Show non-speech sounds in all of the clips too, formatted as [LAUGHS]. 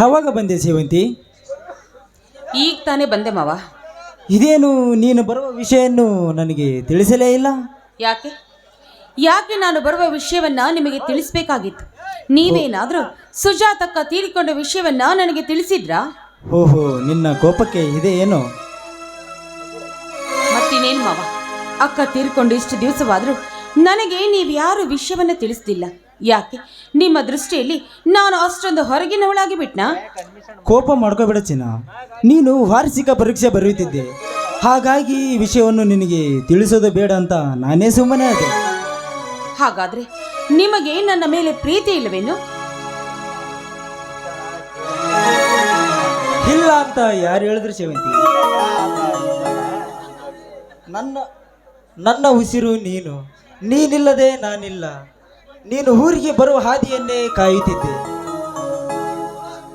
ಯಾವಾಗ ಬಂದೆ ಸೇವಂತಿ? ಈಗ ತಾನೇ ಬಂದೆ ಮಾವ. ಇದೇನು ನೀನು ಬರುವ ವಿಷಯನ್ನು ನನಗೆ ತಿಳಿಸಲೇ ಇಲ್ಲ? ಯಾಕೆ? ಯಾಕೆ ನಾನು ಬರುವ ವಿಷಯವನ್ನ ನಿಮಗೆ ತಿಳಿಸಬೇಕಾಗಿತ್ತು? ನೀವೇನಾದರೂ ಸುಜಾತಕ್ಕ ತೀರಿಕೊಂಡ ವಿಷಯವನ್ನ ನನಗೆ ತಿಳಿಸಿದ್ರಾ? ಓಹೋ ನಿನ್ನ ಕೋಪಕ್ಕೆ ಇದೆ ಏನು? ಮತ್ತಿನೇನು ಮಾವ? ಅಕ್ಕ ತೀರ್ಕೊಂಡು ಇಷ್ಟು ದಿವಸವಾದರೂ ನನಗೆ ನೀವು ಯಾರು ವಿಷಯವನ್ನ ತಿಳಿಸ್ತಿಲ್ಲ ಯಾಕೆ? ನಿಮ್ಮ ದೃಷ್ಟಿಯಲ್ಲಿ ನಾನು ಅಷ್ಟೊಂದು ಹೊರಗಿನವಳಾಗಿ ಬಿಟ್ನಾ? ಕೋಪ ಮಾಡ್ಕೋಬೇಡ ಚಿನ್ನ. ನೀನು ವಾರ್ಷಿಕ ಪರೀಕ್ಷೆ ಬರೆಯುತ್ತಿದ್ದೆ. ಹಾಗಾಗಿ ಈ ವಿಷಯವನ್ನು ನಿನಗೆ ತಿಳಿಸೋದು ಬೇಡ ಅಂತ ನಾನೇ ಸುಮ್ಮನೆ ಅದೇ ಹಾಗಾದ್ರೆ ನಿಮಗೆ ನನ್ನ ಮೇಲೆ ಪ್ರೀತಿ ಇಲ್ಲವೇನು? ಇಲ್ಲ ಅಂತ ಯಾರು ಹೇಳಿದ್ರು ಸೇವಂತಿ ನನ್ನ ನನ್ನ ಉಸಿರು ನೀನು. ನೀನಿಲ್ಲದೆ ನಾನಿಲ್ಲ. ನೀನು ಊರಿಗೆ ಬರುವ ಹಾದಿಯನ್ನೇ ಕಾಯುತ್ತಿದ್ದೆ.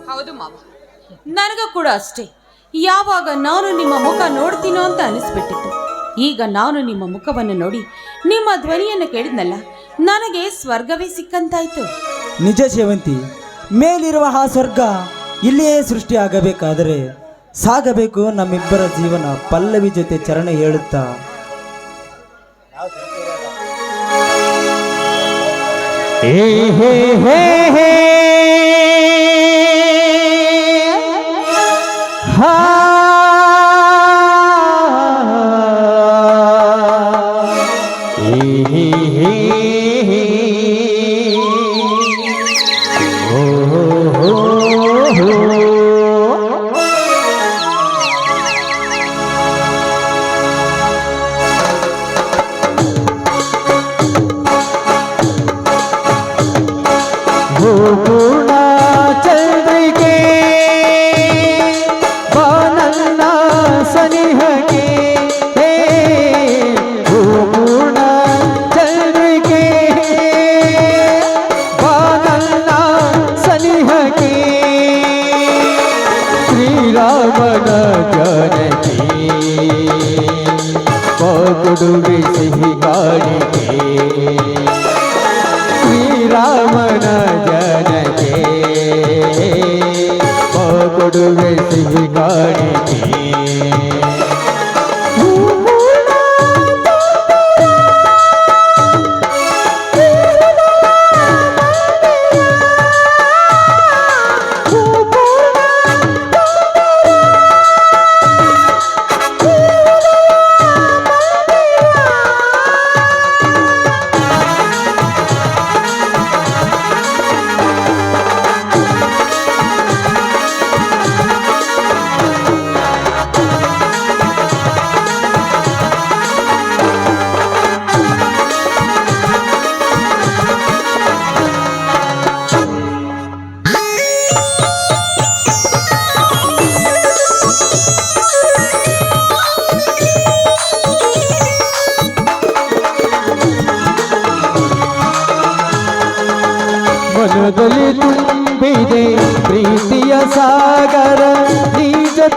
ಹೌದು ಮಾವ. ನನಗೂ ಕೂಡ ಅಷ್ಟೇ. ಯಾವಾಗ ನಾನು ನಿಮ್ಮ ಮುಖ ನೋಡ್ತೀನೋ ಅಂತ ಅನಿಸ್ಬಿಟ್ಟಿತ್ತು. ಈಗ ನಾನು ನಿಮ್ಮ ಮುಖವನ್ನು ನೋಡಿ ನಿಮ್ಮ ಧ್ವನಿಯನ್ನು ಕೇಳಿದ್ನಲ್ಲ ನನಗೆ ಸ್ವರ್ಗವೇ ಸಿಕ್ಕಂತಾಯ್ತು. ನಿಜ ಸೇವಂತಿ ಮೇಲಿರುವ ಆ ಸ್ವರ್ಗ ಇಲ್ಲಿಯೇ ಸೃಷ್ಟಿಯಾಗಬೇಕಾದರೆ ಸಾಗಬೇಕು ನಮ್ಮಿಬ್ಬರ ಜೀವನ. ಪಲ್ಲವಿ ಜೊತೆ ಚರಣ ಹೇಳುತ್ತಾ. 嘿嘿嘿嘿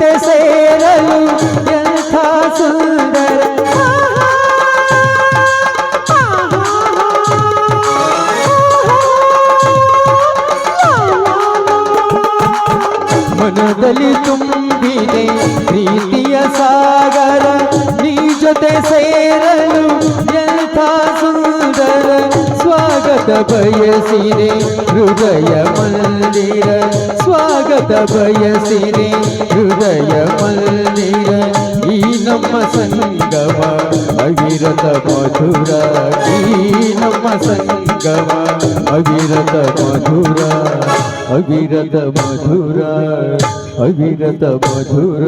ಜೊತೆ ಸೇರಲು ಎಂಥ ಸುಂದರ ಮನದಲ್ಲಿ ತುಂಬಿದೆ ಪ್ರೀತಿಯ ಸಾಗರ, ನೀ ಜೊತೆ ಸೇರಲು ಎಂಥ ಸುಂದರ, ಸ್ವಾಗತ ಬಯಸಿದೆ ಹೃದಯ ಮಂದಿರ. ಸ್ವಾಗತ ಬಯಸಿರಿ, ಹೃದಯ ಮಂದಿರ ಈ ನಮ್ಮ ಸಂಗಮ, ಅವಿರತ ಮಧುರ. ಈ ನಮ್ಮ ಸಂಗಮ, ಅವಿರತ ಮಧುರ. ಅವಿರತ ಮಧುರ ಅವಿರತ ಮಧುರ.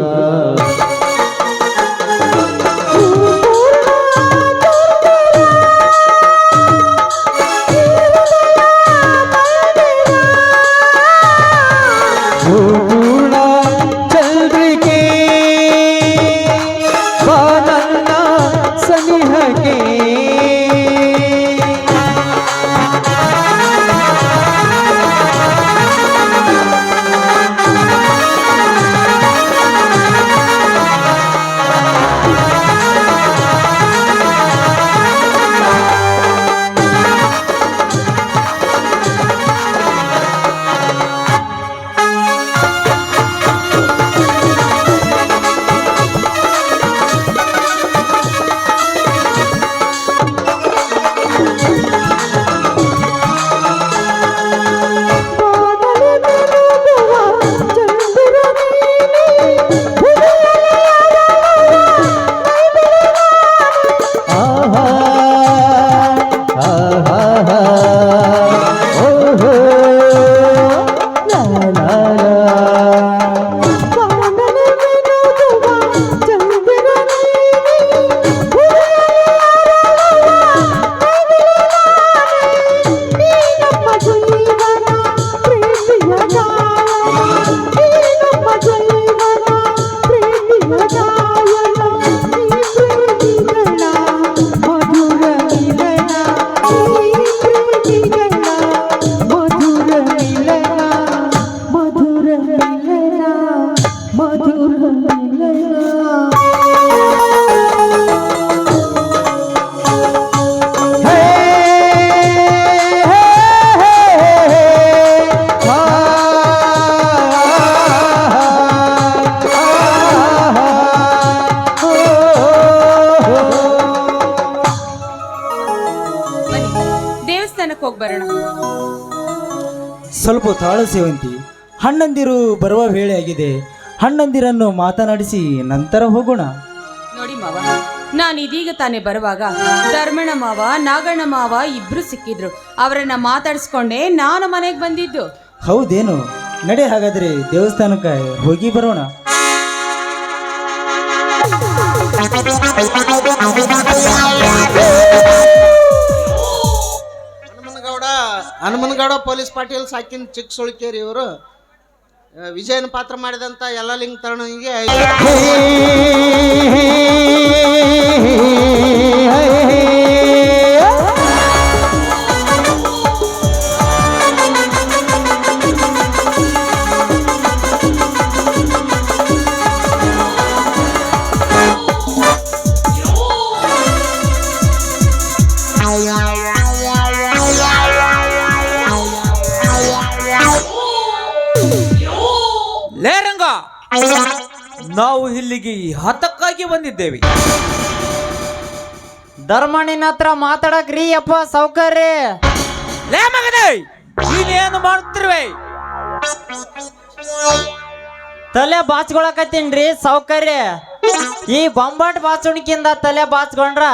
ತಾಳು ಸೇವಂತಿ ಹಣ್ಣಂದಿರು ಬರುವ ವೇಳೆ ಆಗಿದೆ. ಹಣ್ಣಂದಿರನ್ನು ಮಾತನಾಡಿಸಿ ನಂತರ ಹೋಗೋಣ. ನೋಡಿ ಮಾವ ನಾನು ಇದೀಗ ತಾನೇ ಬರುವಾಗ ಧರ್ಮಣ ಮಾವ ನಾಗಣ್ಣ ಮಾವ ಇಬ್ರು ಸಿಕ್ಕಿದ್ರು. ಅವರನ್ನ ಮಾತಾಡಿಸ್ಕೊಂಡೆ ನಾನು ಮನೆಗೆ ಬಂದಿದ್ದು. ಹೌದೇನು? ನಡೆ ಹಾಗಾದ್ರೆ ದೇವಸ್ಥಾನಕ್ಕೆ ಹೋಗಿ ಬರೋಣ. ಹನುಮನಗೌಡ ಪೊಲೀಸ್ ಪಾಟೀಲ್ ಸಾಕಿನ ಚಿಕ್ಕ ಸುಳ್ಕೇರಿ ಇವರು ವಿಜಯನ ಪಾತ್ರ ಮಾಡಿದಂಥ ಎಲ್ಲ ಲಿಂಗ್ ತರುಣಿಗೆ ನಾವು ಇಲ್ಲಿಗೆ ಹತಕ್ಕಾಗಿ ಬಂದಿದ್ದೇವೆ. ಧರ್ಮಣ್ಣಿನ ಹತ್ರ ಮಾತಾಡಕ್ರಿ ಅಪ್ಪ ಸೌಕರ್ಯ ಲೇ ಮಗನೇ ನೀನೇನು ಮಾಡ್ತಿರುವೆ ತಲೆ ಬಾಚ್ಕೊಳಕತ್ತೀನ್ರಿ ಸೌಕರ್ಯ ಈ ಬೊಂಬಾಟ್ ಬಾಚುಣಿಕಿಂದ ತಲೆ ಬಾಚ್ಕೊಂಡ್ರ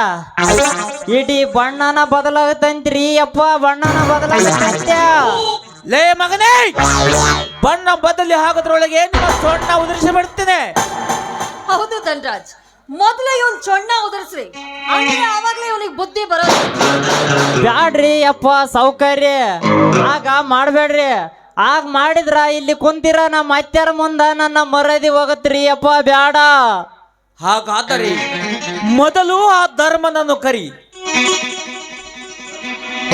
ಇಡೀ ಬಣ್ಣನ ಬದಲಾಗತ್ತಂತ್ರಿ ಅಪ್ಪ ಬಣ್ಣನ ಬದಲಾಗತ್ತಂತ್ಯ. ಲೇ ಮಗನೇ! ಬಣ್ಣ ಬದಲಿ ಹಾಕೋದ್ರೊಳಗೆ ನಿಮ್ಮ ಸೊಣ್ಣ ಉದುರಿಸಿ ಬಿಡ್ತೇನೆ. ಹೌದು ಧನ್ರಾಜ್. ಮೊದಲೇ ಇವನ್ ಚೊಣ್ಣ ಉದುರಿಸ್ರಿ. ಅಂದ್ರೆ ಆವಾಗ್ಲೇ ಇವನಿಗೆ ಬುದ್ಧಿ ಬರೋದು. ಬ್ಯಾಡ್ರಿ ಅಪ್ಪ ಸೌಕರ್ಯ. ಆಗ ಮಾಡ್ಬೇಡ್ರಿ. ಆಗ ಮಾಡಿದ್ರ ಇಲ್ಲಿ ಕುಂತಿರ ನಮ್ಮ ಅತ್ಯಾರ ಮುಂದ ನನ್ನ ಮರದಿ ಹೋಗತ್ರಿ ಅಪ್ಪ ಬ್ಯಾಡ. ಹಾಗಾದರೆ ಮೊದಲು ಆ ಧರ್ಮನನ್ನು ಕರಿ.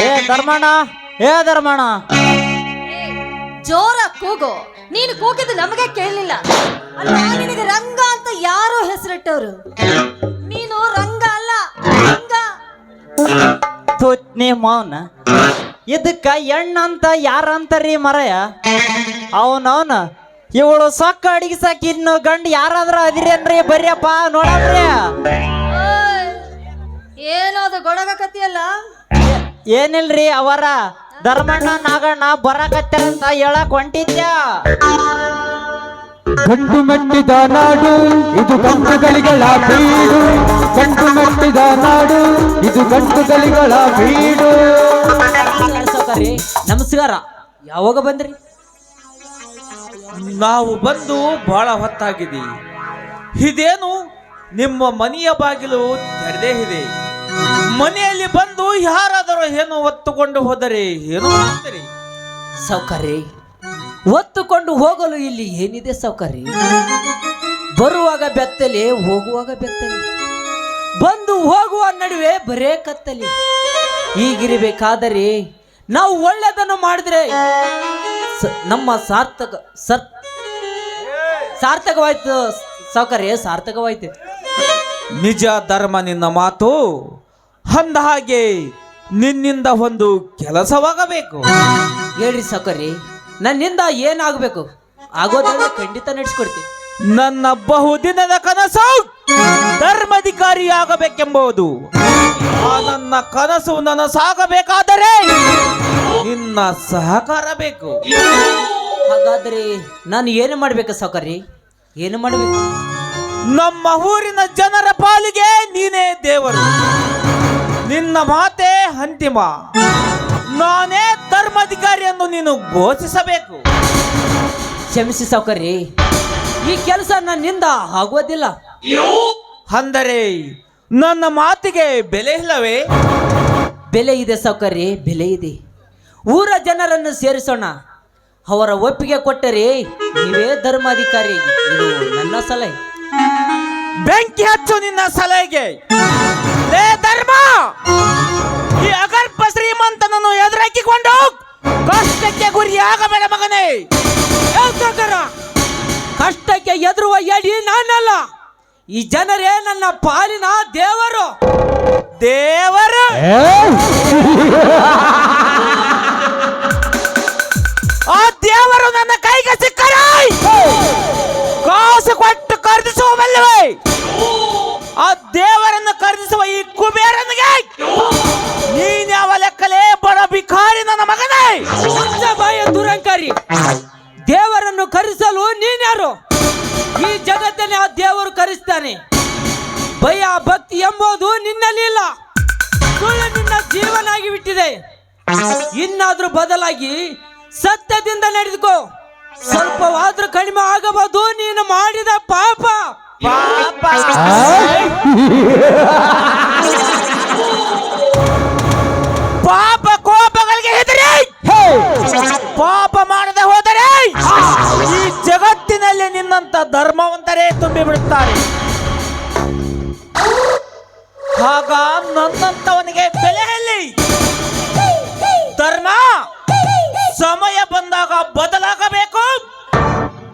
ಏ ಧರ್ಮಣ್ಣ ಏ ಧರ್ಮಣ್ಣ. ಜೋರ ಕೂಗು. ನೀನು ಕೂಗಿದ್ದು ನಮಗೆ ಕೇಳಲಿಲ್ಲ. ಅಲ್ಲ ನಿನಗೆ ರಂಗ ಅಂತ ಯಾರು ಹೆಸರಿಟ್ಟವ್ರು? ನೀನು ರಂಗ ಅಲ್ಲ ರಂಗ. ಮೌನ. ಇದಕ್ಕ ಎಣ್ಣಂತ ಯಾರಂತಾರೀ ಮರಯ? ಅವನವನ ಇವಳು ಸೊಕ್ಕ ಸಾಕಿ ಇನ್ನು ಗಂಡು ಯಾರಾದ್ರೂ ಅದಿರೇನ್ರಿ ಏನೋ ಅದು ಗೊಡಗಕತ್ತಿಯಲ್ಲ ಏನಿಲ್ರಿ ಅವರ ಧರ್ಮಣ್ಣ ನಾಗಣ್ಣ ಬರಕತ್ತಾರಂತ ಹೇಳಕ್ ಹೊಂಟಿದ್ಯ? ಗಂಡು ಮೆಟ್ಟಿದ ನಾಡು ಇದು ಗಂಟುಗಳಿಗಳ ಬೀಡು. ಗಂಡು ಮೆಟ್ಟಿದ ನಾಡು ಇದು ಗಂಟುಗಳಿಗಳ ಬೀಡು. ನಮಸ್ಕಾರ. ಯಾವಾಗ ಬಂದ್ರಿ? ನಾವು ಬಂದು ಬಹಳ ಹೊತ್ತಾಗಿದೆ. ಇದೇನು ನಿಮ್ಮ ಮನೆಯ ಬಾಗಿಲು ತೆರೆದೇ ಇದೆ. ಮನೆಯಲ್ಲಿ ಬಂದು ಯಾರಾದರೂ ಏನು ಒತ್ತುಕೊಂಡು ಹೋದರೆ ಏನು ಮಾಡ್ತೀರಿ? ಸೌಕರ್ಯ ಒತ್ತುಕೊಂಡು ಹೋಗಲು ಇಲ್ಲಿ ಏನಿದೆ ಸೌಕರ್ಯ ಬರುವಾಗ ಬೆತ್ತಲೆ ಹೋಗುವಾಗ ಬೆತ್ತಲೆ. ಬಂದು ಹೋಗುವ ನಡುವೆ ಬರೇ ಕತ್ತಲೆ. ಹೀಗಿರಬೇಕಾದರೆ ನಾವು ಒಳ್ಳೆಯದನ್ನು ಮಾಡಿದ್ರೆ ನಮ್ಮ ಸಾರ್ಥಕ ಸರ್ ಸಾರ್ಥಕವಾಯ್ತು ಸೌಕರ್ಯ ಸಾರ್ಥಕವಾಯ್ತು. ನಿಜ ಧರ್ಮ ನಿನ್ನ ಮಾತು. ಅಂದ ಹಾಗೆ ನಿನ್ನಿಂದ ಒಂದು ಕೆಲಸವಾಗಬೇಕು. ಹೇಳ್ರಿ ಸಕರಿ ನನ್ನಿಂದ ಏನಾಗಬೇಕು? ಆಗೋದ್ರೆ ಖಂಡಿತ ನಡೆಸ್ಕೊಡ್ತೀನಿ. ನನ್ನ ಬಹುದಿನದ ಕನಸು ಧರ್ಮಾಧಿಕಾರಿ ಆಗಬೇಕೆಂಬುದು ಆ ನನ್ನ ಕನಸು ನನಸಾಗಬೇಕಾದರೆ ನಿನ್ನ ಸಹಕಾರ ಬೇಕು. ಹಾಗಾದ್ರೆ ನಾನು ಏನು ಮಾಡ್ಬೇಕು ಸಕರಿ ಏನು ಮಾಡಬೇಕು? ನಮ್ಮ ಊರಿನ ಜನರ ಪಾಲಿಗೆ ನೀನೇ ದೇವರು. ನಿನ್ನ ಮಾತೆ ಅಂತಿಮ. ನಾನೇ ಧರ್ಮಾಧಿಕಾರಿಯನ್ನು ನೀನು ಘೋಷಿಸಬೇಕು. ಕ್ಷಮಿಸಿ ಸೌಕರ್ಯ ಈ ಕೆಲಸ ನನ್ನಿಂದ ಆಗೋದಿಲ್ಲ ಅಂದರೆ ನನ್ನ ಮಾತಿಗೆ ಬೆಲೆ ಇಲ್ಲವೇ? ಬೆಲೆ ಇದೆ ಸೌಕರ್ಯ ಬೆಲೆ ಇದೆ. ಊರ ಜನರನ್ನು ಸೇರಿಸೋಣ. ಅವರ ಒಪ್ಪಿಗೆ ಕೊಟ್ಟರೆ ನೀವೇ ಧರ್ಮಾಧಿಕಾರಿ ಇದು ನನ್ನ ಸಲಹೆ. ಬೆಂಕಿ ಹಚ್ಚು ನಿನ್ನ ಸಲಹೆಗೆ. ಲೇ ಧರ್ಮ! ಈ ಅಗರ್ಪ ಶ್ರೀಮಂತನನ್ನು ಎದುರಾಕಿಕೊಂಡು ಕಷ್ಟಕ್ಕೆ ಗುರಿಯಾಗಬೇಡ ಮಗನೇ. ಕಷ್ಟಕ್ಕೆ ಎದುರುವ ಎಡಿ ನಾನಲ್ಲ. ಈ ಜನರೇ ನನ್ನ ಪಾಲಿನ ದೇವರು. ದೇವರು! [LAUGHS] ಪಾಪ. ಪಾಪ ಕೋಪಗಳಿಗೆ ಹೆದರಿ. ಪಾಪ ಮಾಡದೆ ಹೋದರೆ ಈ ಜಗತ್ತಿನಲ್ಲಿ ನಿನ್ನಂತ ಧರ್ಮವಂತರೇ ತುಂಬಿ ಬಿಡುತ್ತಾರೆ ಆಗ ನನ್ನಂತವನಿಗೆ ಬೆಲೆ ಎಲ್ಲಿ ಧರ್ಮ ಸಮಯ ಬಂದಾಗ ಬದಲಾಗಬೇಕು.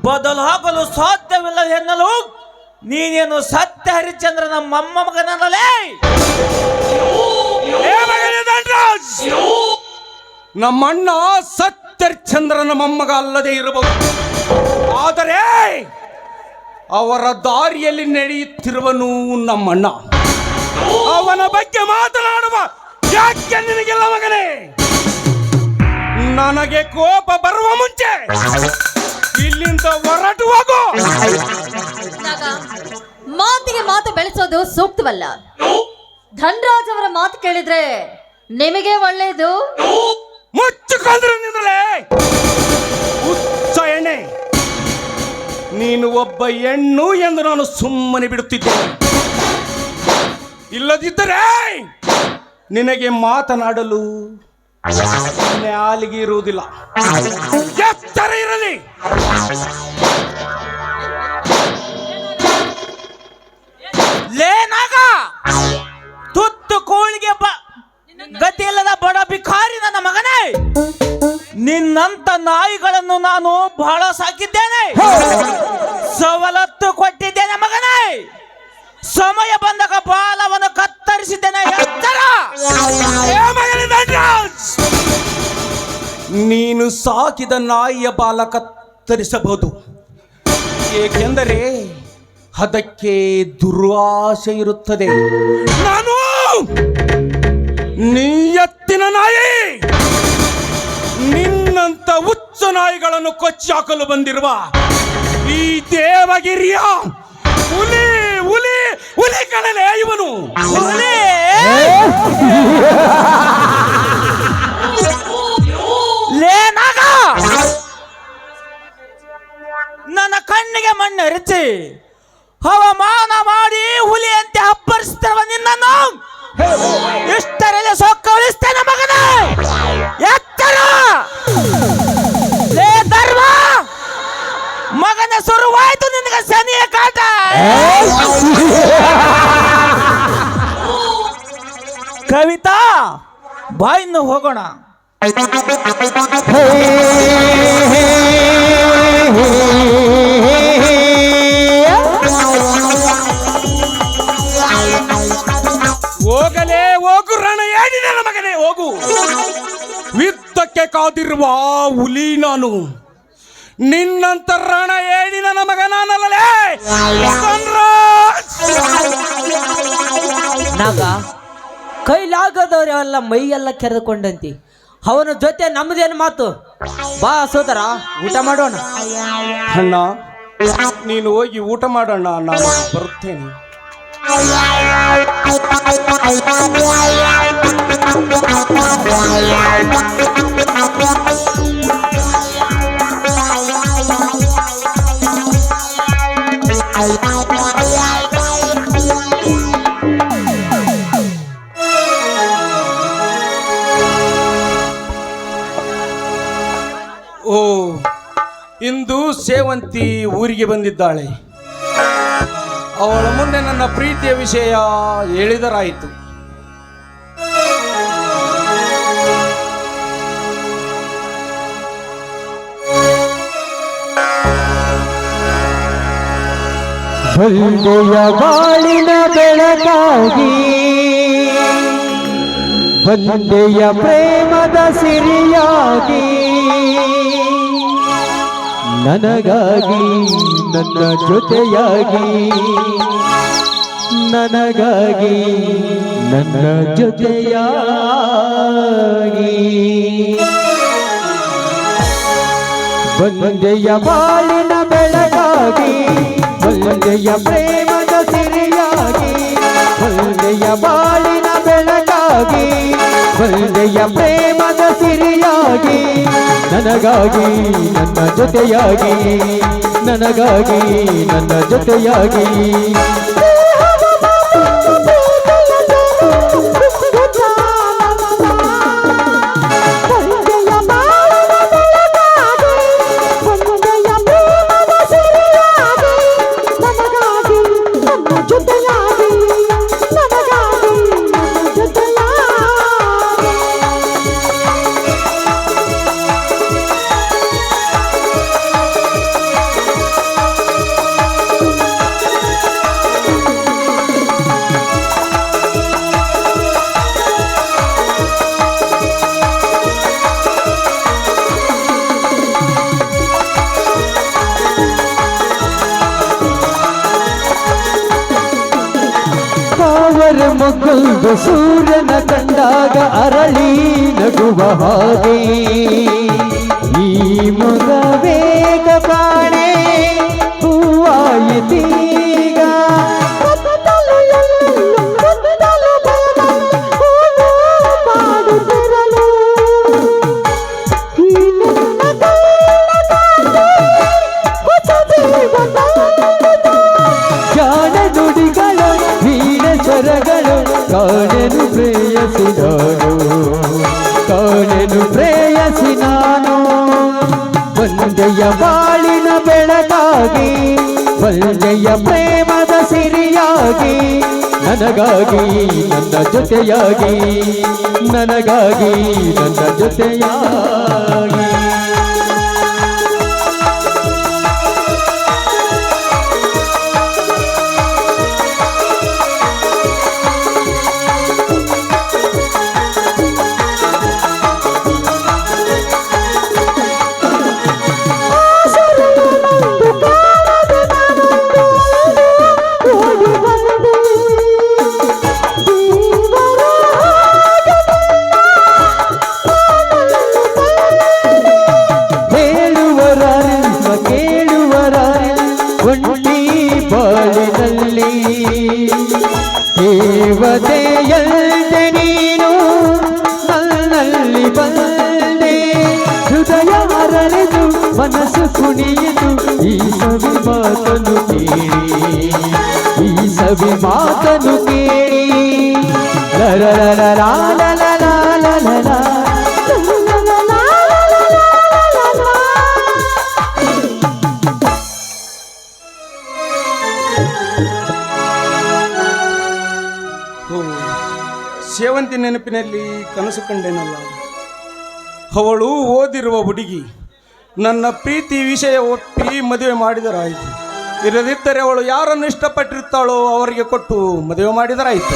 ಬದಲಾಗಲು ಸಾಧ್ಯವಿಲ್ಲ ಎನ್ನಲು ನೀನೇನು ಸತ್ಯ ಹರಿಶ್ಚಂದ್ರನ ಮೊಮ್ಮಗನಲ್ಲೇ ನಮ್ಮಣ್ಣ ಸತ್ಯಚಂದ್ರನ ಮೊಮ್ಮಗ ಅಲ್ಲದೆ ಇರಬಹುದು. ಆದರೆ ಅವರ ದಾರಿಯಲ್ಲಿ ನಡೆಯುತ್ತಿರುವನು ನಮ್ಮಣ್ಣ ಅವನ ಬಗ್ಗೆ ಮಾತನಾಡುವ ಯಾಕೆ ನಿನಗೆಲ್ಲ ಮಗನೇ? ನನಗೆ ಕೋಪ ಬರುವ ಮುಂಚೆ ಇಲ್ಲಿಂದ ಹೊರಟು ಹೋಗು. ನಾಗ ಮಾತಿಗೆ ಮಾತು ಬೆಳೆಸೋದು ಸೂಕ್ತವಲ್ಲ. ಧನ್ರಾಜ್ ಅವರ ಮಾತು ಕೇಳಿದ್ರೆ ನಿಮಗೆ ಒಳ್ಳೇದು. ಮುಚ್ಚಿಕೊಂಡ್ರು ನಿಂದಲೇ ಹುಚ್ಚ ಎಣ್ಣೆ. ನೀನು ಒಬ್ಬ ಹೆಣ್ಣು ಎಂದು ನಾನು ಸುಮ್ಮನೆ ಬಿಡುತ್ತಿದ್ದೆ. ಇಲ್ಲದಿದ್ದರೆ ನಿನಗೆ ಮಾತನಾಡಲು ನಾಲಿಗೆ ಇರುವುದಿಲ್ಲ. ಎತ್ತರ ಇರಲಿ. ಲೇನಾಗ ತುತ್ತು ಕೋಳಿಗೆ ಗತಿ ಇಲ್ಲದ ಬಡ ಬಿಕಾರಿ ನನ್ನ ಮಗನೇ! ನಿನ್ನಂತ ನಾಯಿಗಳನ್ನು ನಾನು ಬಹಳ ಸಾಕಿದ್ದೇನೆ. ಸವಲತ್ತು ಕೊಟ್ಟಿದ್ದೇನೆ ಮಗನೇ! ಸಮಯ ಬಂದಾಗ ಬಾಲವನ್ನು ಕತ್ತರಿಸಿದ್ದೇನೆ ಎತ್ತರ! ನೀನು ಸಾಕಿದ ನಾಯಿಯ ಬಾಲ ಕತ್ತರಿಸಬಹುದು. ಏಕೆಂದರೆ ಅದಕ್ಕೆ ದುರ್ವಾಸೆ ಇರುತ್ತದೆ. ನಾನು ನೀಯತ್ತಿನ ನಾಯಿ. ನಿನ್ನಂತ ಉಚ್ಚ ನಾಯಿಗಳನ್ನು ಕೊಚ್ಚಿ ಹಾಕಲು ಬಂದಿರುವ ಈ ದೇವಗಿರಿಯ ಹುಲಿ. ಹುಲಿ ಕಣಲೆ ಇವನು ಹುಲಿ! ಲೇನಾಗ ನನ್ನ ಕಣ್ಣಿಗೆ ಮಣ್ಣು ಎರಚಿ ಹವಾಮಾನ ಬಾಯಿನ್ನು ಹೋಗೋಣ. ಹೋಗಲೇ ಹೋಗು ರಣ ಏನಿದೆ ಮಗನೇ ಹೋಗು. ವಿತ್ತಕ್ಕೆ ಕಾದಿರುವ ಹುಲಿ ನಾನು. ನಿನ್ನಂತ ರಣ ಏನಿನ ನನ್ನ ಮಗ ನಾನಲ್ಲಲೇ? ಧನ್ರಾಜ್! ನಾಗ ಕೈಲಾಗದವರೆಲ್ಲ ಮೈಯೆಲ್ಲ ಕೆರೆದುಕೊಂಡಂತಿ. ಅವನ ಜೊತೆ ನಮ್ದೇನು ಮಾತು? ಬಾ ಸೋದರ, ಊಟ ಮಾಡೋಣ. ಅಣ್ಣ, ನೀನು ಹೋಗಿ ಊಟ ಮಾಡೋಣ, ನಾನು ಬರುತ್ತೇನೆ ಸೇವಂತಿ ಊರಿಗೆ ಬಂದಿದ್ದಾಳೆ. ಅವಳ ಮುಂದೆ ನನ್ನ ಪ್ರೀತಿಯ ವಿಷಯ ಹೇಳಿದರಾಯಿತು. ಬಂದೆಯ ಬಾಳಿನ ಬೆಳಕಾಗಿ ಬಂದೆಯ ಪ್ರೇಮದ ಸಿರಿಯಾಗಿ ನನಗಾಗಿ ನನ್ನ ಜೊತೆಯಾಗಿ. ನನಗಾಗಿ ನನ್ನ ಜೊತೆಯಾಗಿ. ಬಂದೆಯ ಬಾಳಿನ ಬೆಳಗಾಗಿ ಬಂದೆಯ ಪ್ರೇಮದ ಸಿರಿಯಾಗಿ ಬಂದೆಯ ಬಾಳಿನ ಬೆಳಗಾಗಿ ಬಂದೆಯ ಪ್ರೇಮದ ಸಿರಿಯಾಗಿ ನನಗಾಗಿ ನನ್ನ ಜೊತೆಯಾಗಿ ನನಗಾಗಿ ನನ್ನ ಜೊತೆಯಾಗಿ. ಅವರ ಮಗ್ಗಲ್ದು ಸೂರ್ಯನ ಕಂಡಾಗ ಅರಳಿ ನಗುವ ಹಾಗೆ. ಈ ಮಗ ಬೇಗ ಸ್ವರಗಳು ಕಾಣೆನು ಪ್ರೇಯಸಿ ನಾನು ಕಾಣೆನು ಪ್ರೇಯಸಿ ನಾನು ಒಂದೆಯ ಬಾಳಿನ ಬೆಳಕಾಗಿ ಒಂದೆಯ ಪ್ರೇಮದ ಸಿರಿಯಾಗಿ ನನಗಾಗಿ ನನ್ನ ಜೊತೆಯಾಗಿ ನನಗಾಗಿ ನನ್ನ ಜೊತೆಯಾಗಿ ಮಾತನು ಕೇಳಿ. ಸೇವಂತಿ ನೆನಪಿನಲ್ಲಿ ಕನಸು ಕಂಡೇನಲ್ಲ. ಅವಳು ಓದಿರುವ ಹುಡುಗಿ, ನನ್ನ ಪ್ರೀತಿ ವಿಷಯ ಒಪ್ಪಿ ಮದುವೆ ಮಾಡಿದರಾಯಿತು. ಇರದಿದ್ದರೆ ಅವಳು ಯಾರನ್ನು ಇಷ್ಟಪಟ್ಟಿರ್ತಾಳೋ ಅವರಿಗೆ ಕೊಟ್ಟು ಮದುವೆ ಮಾಡಿದರಾಯಿತು